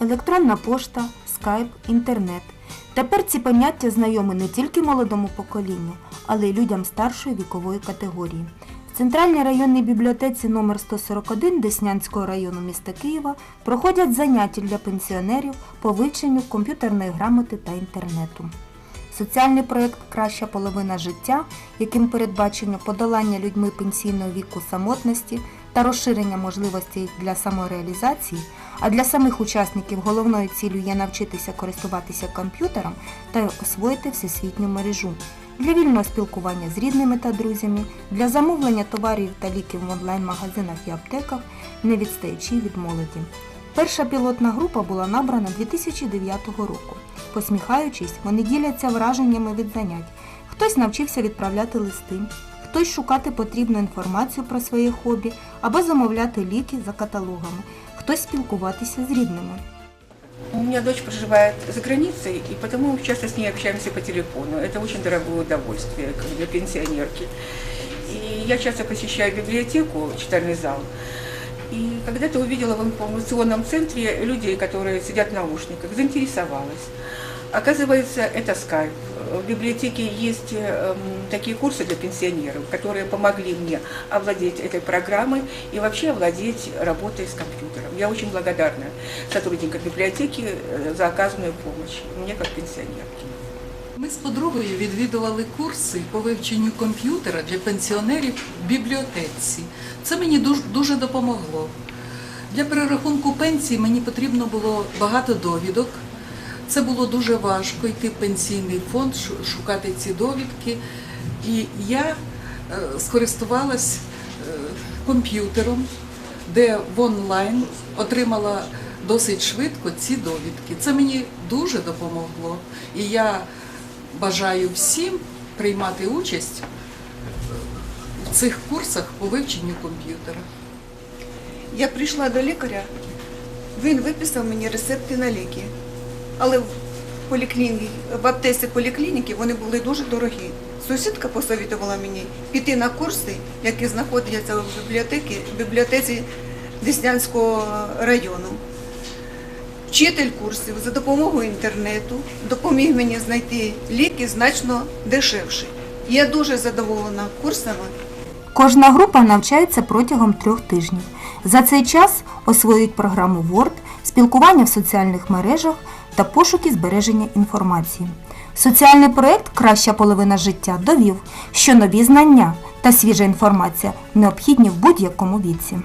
електронна пошта, скайп, інтернет. Тепер ці поняття знайомі не тільки молодому поколінню, але й людям старшої вікової категорії. В Центральній районній бібліотеці номер 141 Деснянського району міста Києва проходять заняття для пенсіонерів по вивченню комп'ютерної грамоти та інтернету. Соціальний проєкт Краща половина життя, яким передбачено подолання людьми пенсійного віку самотності та розширення можливостей для самореалізації, а для самих учасників головною ціллю є навчитися користуватися комп'ютером та освоїти всесвітню мережу для вільного спілкування з рідними та друзями, для замовлення товарів та ліків в онлайн-магазинах і аптеках, не відстаючи від молоді. Перша пілотна група була набрана 2009 року. Посміхаючись, вони діляться враженнями від занять. Хтось навчився відправляти листи, хтось шукати потрібну інформацію про своє хобі або замовляти ліки за каталогами, хтось спілкуватися з рідними. У меня дочь проживает за границей, и потому часто с ней общаемся по телефону. Это очень дорогое удовольствие как для пенсионерки. И я часто посещаю библиотеку, читальный зал. И когда-то увидела в информационном центре людей, которые сидят в наушниках, заинтересовалась. Оказывается, это скайп. В библиотеке есть эм, такие курсы для пенсионеров, которые помогли мне овладеть этой программой и вообще овладеть работой с компьютером. Я очень благодарна сотрудникам библиотеки э, за оказанную помощь мне как пенсионерке. Ми з подругою відвідували курси по вивченню комп'ютера для пенсіонерів в бібліотеці. Це мені дуже, дуже допомогло. Для перерахунку пенсії мені потрібно було багато довідок. Це було дуже важко йти в пенсійний фонд, шукати ці довідки. І я е, скористувалась е, комп'ютером, де в онлайн отримала досить швидко ці довідки. Це мені дуже допомогло. І я бажаю всім приймати участь в цих курсах по вивченню комп'ютера. Я прийшла до лікаря, він виписав мені рецепти на ліки. Але в поліклініці, в аптеці поліклініки вони були дуже дорогі. Сусідка посовітувала мені піти на курси, які знаходяться в бібліотеці, в бібліотеці Деснянського району. Вчитель курсів за допомогою інтернету допоміг мені знайти ліки значно дешевші. Я дуже задоволена курсами. Кожна група навчається протягом трьох тижнів. За цей час освоюють програму Word, спілкування в соціальних мережах та пошуки збереження інформації. Соціальний проєкт Краща половина життя довів, що нові знання та свіжа інформація необхідні в будь-якому віці.